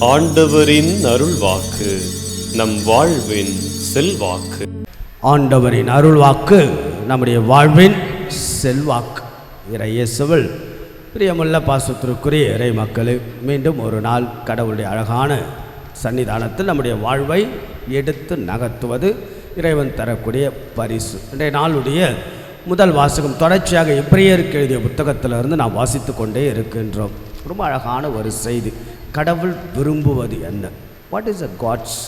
ஆண்டவரின் அருள்வாக்கு நம் வாழ்வின் செல்வாக்கு. ஆண்டவரின் அருள்வாக்கு நம்முடைய வாழ்வின் செல்வாக்கு. இறையேசுவல் பிரியமுள்ள பாசத்திற்குரிய இறை மக்களே மீண்டும் ஒரு நாள் கடவுளுடைய அழகான சன்னிதானத்தில் நம்முடைய வாழ்வை எடுத்து நகர்த்துவது இறைவன் தரக்கூடிய பரிசு. இன்றைய நாளுடைய முதல் வாசகம் தொடர்ச்சியாக எப்ரியருக்கு எழுதிய புத்தகத்திலிருந்து நாம் வாசித்து கொண்டே இருக்கின்றோம். ரொம்ப அழகான ஒரு செய்தி. கடவுள் விரும்புவது என்ன? What is a God's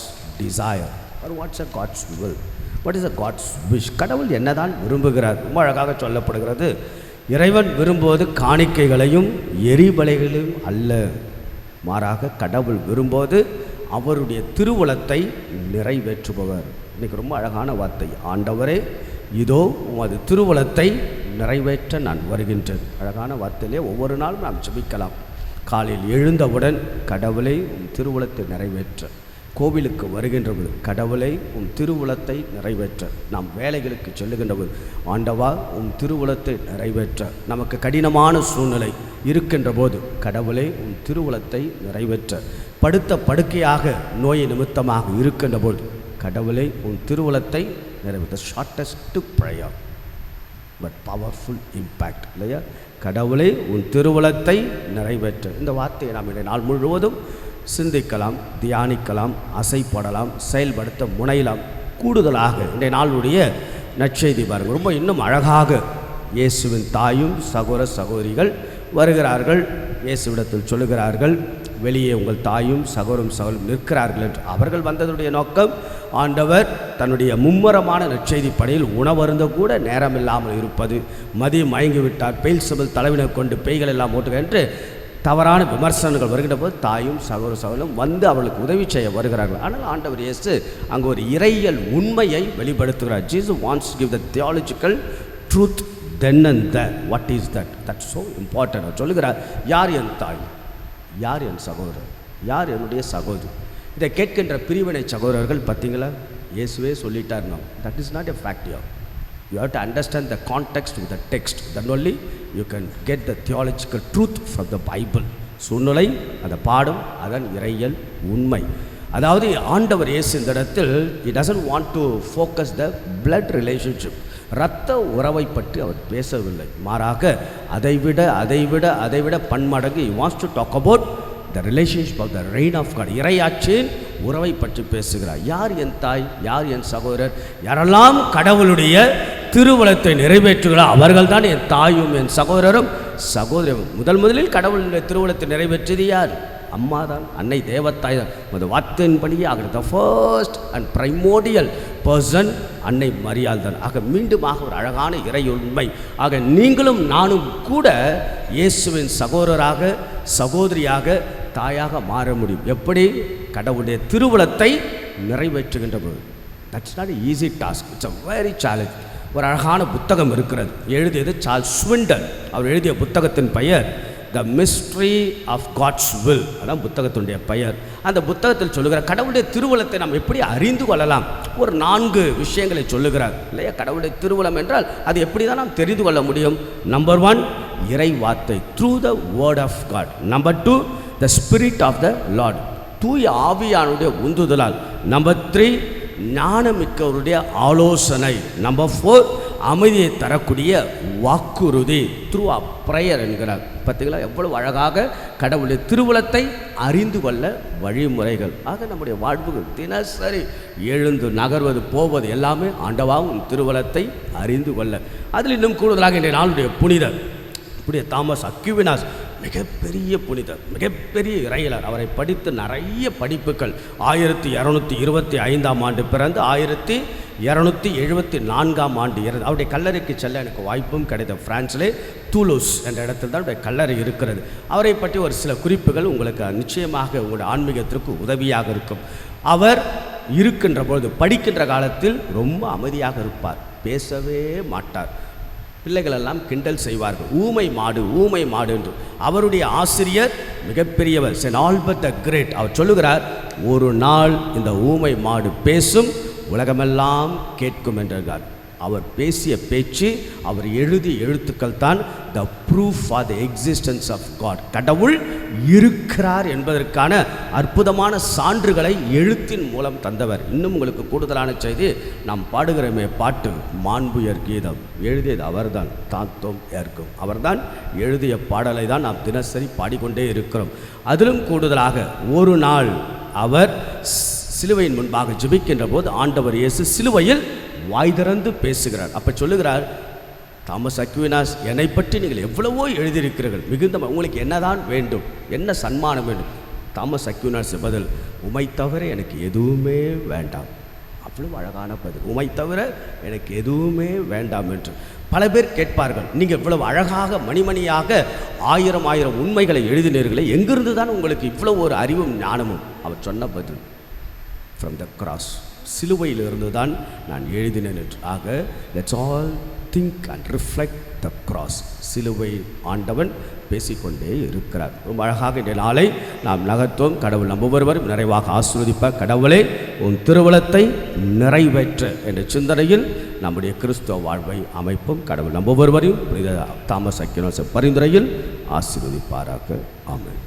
desire or what's a God's will what is a God's wish கடவுள் என்னதான் விரும்புகிறார்? ரொம்ப அழகாக சொல்லப்படுகிறது. இறைவன் விரும்புவது காணிக்கைகளையும் எரிபலைகளையும் அல்ல. மாறாக கடவுள் விரும்புவது அவருடைய திருவுளத்தை நிறைவேற்றுபவர். இன்னைக்கு ரொம்ப அழகான வார்த்தை. ஆண்டவரே இதோ உமது திருவுளத்தை நிறைவேற்ற நான் வருகின்றேன். அழகான வார்த்தையிலே ஒவ்வொரு நாளும் நாம் ஜபிக்கலாம். காலையில் எழுந்தவுடன் கடவுளை உன் திருவுளத்தை நிறைவேற்ற. கோவிலுக்கு வருகின்ற கடவுளை உன் திருவுளத்தை நிறைவேற்ற. நாம் வேலைகளுக்கு செல்லுகின்றவர் ஆண்டவா உன் திருவுளத்தை நிறைவேற்ற. நமக்கு கடினமான சூழ்நிலை இருக்கின்ற போது கடவுளை உன் திருவுளத்தை நிறைவேற்ற. படுத்த படுக்கையாக நோய் நிமித்தமாக இருக்கின்ற போது கடவுளை உன் திருவுளத்தை நிறைவேற்ற. Shortest prayer but powerful impact இல்லையா? கடவுளே உன் திருவுளத்தை நிறைவேற்ற. இந்த வார்த்தையை நாம் இன்றைய நாள் முழுவதும் சிந்திக்கலாம் தியானிக்கலாம் அசைப்படலாம் செயல்படுத்த முனையலாம். கூடுதலாக இன்றைய நாளுடைய நற்செய்தி பாருங்கள். ரொம்ப இன்னும் அழகாக இயேசுவின் தாயும் சகோர சகோதரிகள் வருகிறார்கள். இயேசுவிடத்தில் சொல்லுகிறார்கள். வெளியே உங்கள் தாயும் சகோரும் சகோதரும் நிற்கிறார்கள் என்று அவர்கள் வந்ததுடைய நோக்கம். ஆண்டவர் தன்னுடைய மும்மரமான நற்செய்தி பணியில் உணவருந்த கூட நேரமில்லாமல் இருப்பது. மதியம் மயங்கி விட்டார் பெயில் சபல் தலைவினை கொண்டு பேய்கள் எல்லாம் ஓட்டுக என்று தவறான விமர்சனங்கள் வருகின்ற போது தாயும் சகோர சகோதரும் வந்து அவளுக்கு உதவி செய்ய வருகிறார்கள். ஆனால் ஆண்டவர் இயேசு அங்கே ஒரு இறையியல் உண்மையை வெளிப்படுத்துகிறார். Jesus wants give the theological truth then and the what is that that so important சொல்லுகிறார் யார் என் தாய்? யார் என் சகோதரர்? யார் என்னுடைய சகோதரி? இதை கேட்கின்ற பிரிவினை சகோதரர்கள் பார்த்தீங்களா? இயேசுவே சொல்லிட்டார் நாம். That is not a fact you you have to understand the context with the text then only you can get the theological truth from the Bible சூழ்நிலை அந்த பாடம் அதன் இறையல் உண்மை. அதாவது ஆண்டவர் இயேசு இந்த இடத்தில் he doesn't want to focus the blood relationship இரத்த உறவை பற்றி அவர் பேசவில்லை. மாறாக அதைவிட அதைவிட அதைவிட பன்மடங்கு he wants to talk about the relationship of the reign of God இறையாட்சியின் உறவை பற்றி பேசுகிறார். யார் என் தாய்? யார் என் சகோதரர்? யாரெல்லாம் கடவுளுடைய திருவுளத்தை நிறைவேற்றுகிறார் அவர்கள்தான் என் தாயும் என் சகோதரரும். சகோதரரும் முதல் முதலில் கடவுளுடைய திருவுளத்தை நிறைவேற்றியது யார்? அம்மா தான் அன்னை தேவத்தாய் தான் அது வார்த்தையின்படியே ஆகிற the first and primordial person அன்னை மரியாள் தான் ஆக மீண்டுமாக ஒரு அழகான இறை உண்மை ஆக நீங்களும் நானும் கூட இயேசுவின் சகோதரராக சகோதரியாக தாயாக மாற முடியும். எப்படி? கடவுளுடைய திருவுளத்தை நிறைவேற்றுகின்ற பொழுது. That's not easy task it's a very challenge ஒரு அழகான புத்தகம் இருக்கிறது. எழுதியது சார்ல்ஸ் ஸ்விண்டன் அவர் எழுதிய புத்தகத்தின் பெயர் the mystery of God's will அதான் புத்தகத்தினுடைய பெயர். அந்த புத்தகத்தில் சொல்லுகிற கடவுளுடைய திருவுளத்தை நாம் எப்படி அறிந்து கொள்ளலாம்? ஒரு நான்கு விஷயங்களை சொல்லுகிறார். இல்லையா? கடவுளுடைய திருவுளம் என்றால் அது எப்படி தான் நாம் தெரிந்து கொள்ள முடியும்? நம்பர் ஒன் இறை வார்த்தை through the word of God number two the spirit of the Lord தூய ஆவியானுடைய உந்துதலால். நம்பர் த்ரீ ஞானமிக்கவருடைய ஆலோசனை. நம்பர் ஃபோர் அமைதியை தரக்கூடிய வாக்குறுதி த்ரூ அ ப்ரேயர் என்கிறார். பார்த்தீங்களா எவ்வளவு அழகாக கடவுளுடைய திருவுளத்தை அறிந்து கொள்ள வழிமுறைகள். ஆக நம்முடைய வாழ்வுகள் தினசரி எழுந்து நகர்வது போவது எல்லாமே ஆண்டவாவும் திருவுளத்தை அறிந்து கொள்ள. அதில் இன்னும் கூடுதலாக இன்றைய நாளுடைய புனிதர் புனித தாமஸ் அக்யூவினாஸ் மிகப்பெரிய புனிதர் மிகப்பெரிய இறையிலர். அவரை படித்து நிறைய படிப்புகள். ஆயிரத்தி இரநூத்தி இருபத்தி ஐந்தாம் ஆண்டு பிறந்து ஆயிரத்தி இரநூத்தி எழுபத்தி நான்காம் ஆண்டு இறந்து அவருடைய கல்லறைக்கு செல்ல எனக்கு வாய்ப்பும் கிடைத்த பிரான்ஸிலே தூலூஸ் என்ற இடத்தில் தான் அவருடைய கல்லறை இருக்கிறது. அவரை பற்றி ஒரு சில குறிப்புகள் உங்களுக்கு நிச்சயமாக உங்களுடைய ஆன்மீகத்திற்கு உதவியாக இருக்கும். அவர் இருக்கின்ற பொழுது படிக்கின்ற காலத்தில் ரொம்ப அமைதியாக இருப்பார். பேசவே மாட்டார். பிள்ளைகளெல்லாம் கிண்டல் செய்வார்கள். ஊமை மாடு ஊமை மாடு என்று. அவருடைய ஆசிரியர் மிகப்பெரியவர். சென் ஆல்பர்ட் த கிரேட் அவர் சொல்லுகிறார் ஒரு நாள் இந்த ஊமை மாடு பேசும் உலகமெல்லாம் கேட்கும் என்றார். அவர் பேசிய பேச்சு அவர் எழுதிய எழுத்துக்கள் தான் the proof for the existence of God கடவுள் இருக்கிறார் என்பதற்கான அற்புதமான சான்றுகளை எழுத்தின் மூலம் தந்தவர். இன்னும் உங்களுக்கு கூடுதலான செய்தி நாம் பாடுகிறோமே பாட்டு. மாண்புயர் கீதம். எழுதியது அவர்தான். தாத்தோம் ஏற்கும். அவர்தான் எழுதிய பாடலை தான் நாம் தினசரி பாடிக்கொண்டே இருக்கிறோம். அதிலும் கூடுதலாக ஒரு நாள் அவர் ஸ்- சிலுவையின் முன்பாக ஜெபிக்கின்ற போது ஆண்டவர் இயேசு சிலுவையில் வாய் திறந்து பேசுகிறார். அப்போ சொல்லுகிறார் தாமஸ் அக்வினாஸ் என்னை பற்றி நீங்கள் எவ்வளவோ எழுதியிருக்கிறீர்கள். மிகுந்த உங்களுக்கு என்னதான் வேண்டும்? என்ன சன்மானம் வேண்டும்? தாமஸ் அக்வினாஸ் பதில் உமை தவிர எனக்கு எதுவுமே வேண்டாம். அவ்வளவு அழகான பதில். உமை தவிர எனக்கு எதுவுமே வேண்டாம் என்று. பல பேர் கேட்பார்கள் நீங்கள் இவ்வளவு அழகாக மணிமணியாக ஆயிரம் ஆயிரம் உண்மைகளை எழுதினீர்களே எங்கிருந்து தான் உங்களுக்கு இவ்வளவு ஒரு அறிவும் ஞானமும்? அவர் சொன்ன பதில் ஃப்ரம் த கிராஸ் சிலுவையிலிருந்து தான் நான் எழுதினேன் என்று. ஆக let's all think and reflect the cross சிலுவை ஆண்டவன் பேசிக்கொண்டே இருக்கிறார். ரொம்ப அழகாக இந்த நாளை நாம் நகர்த்துவோம். கடவுள் நம்ம ஒருவரும் நிறைவாக ஆசீர்வதிப்பார். கடவுளே உன் திருவளத்தை நிறைவேற்ற என்ற சிந்தனையில் நம்முடைய கிறிஸ்துவ வாழ்வை அமைப்பும். கடவுள் நம்ம ஒருவரையும் புனித தாமஸ் அக்கினோச பரிந்துரையில் ஆசீர்வதிப்பாராக. ஆமென்.